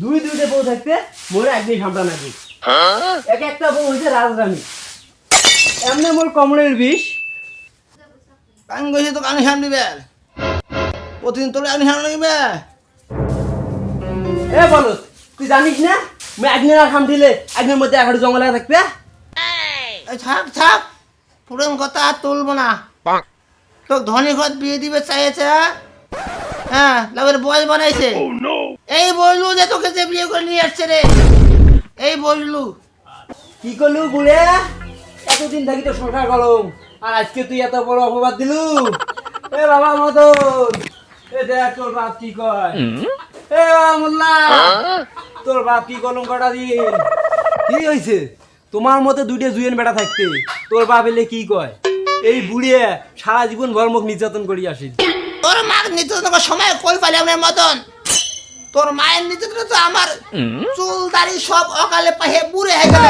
দুই দুইটা বউ থাকতে মোর একদিন সামটা নাকি এক একটা বউ হয়েছে রাজরানী। এমনি মোর কমলের বিষ। কান গৈছে তো কানি সাম দিবে। প্রতিদিন তোর কানি সাম লাগবে। এ বলো তুই জানিস না? মুই একদিন আর খাম দিলে একদিনের মধ্যে এগারো জঙ্গলে থাকবে? থাক থাক। পুরন কথা আর তুলবো না। তোর ধনী ঘর বিয়ে দিবে চাইছে হ্যাঁ লাগের বয়স বানাইছে। এই বললু যে তোকে যে বিয়ে করে নিয়ে আসছে রে। এই বললু কি করলু বুড়ে? এতদিন থাকি তো সংসার করম আর আজকে তুই এত বড় অপবাদ দিলু? এ বাবা মদন এ দেখ তোর বাপ কি কয়। এ বাবা মোল্লা তোর বাপ কি কলম কটা দিন কি হয়েছে তোমার মতে দুইটা জুয়েন বেটা থাকতে তোর বাপ এলে কি কয়? এই বুড়িয়ে সারা জীবন ভরমুখ নির্যাতন করি আসি তোর মার নিতে সময় কই পালি আমার মতন? তোর মায়ের নিতে তো আমার। চুল দাড়ি সব অকালে পাহে বুড়ে হয়ে গেল।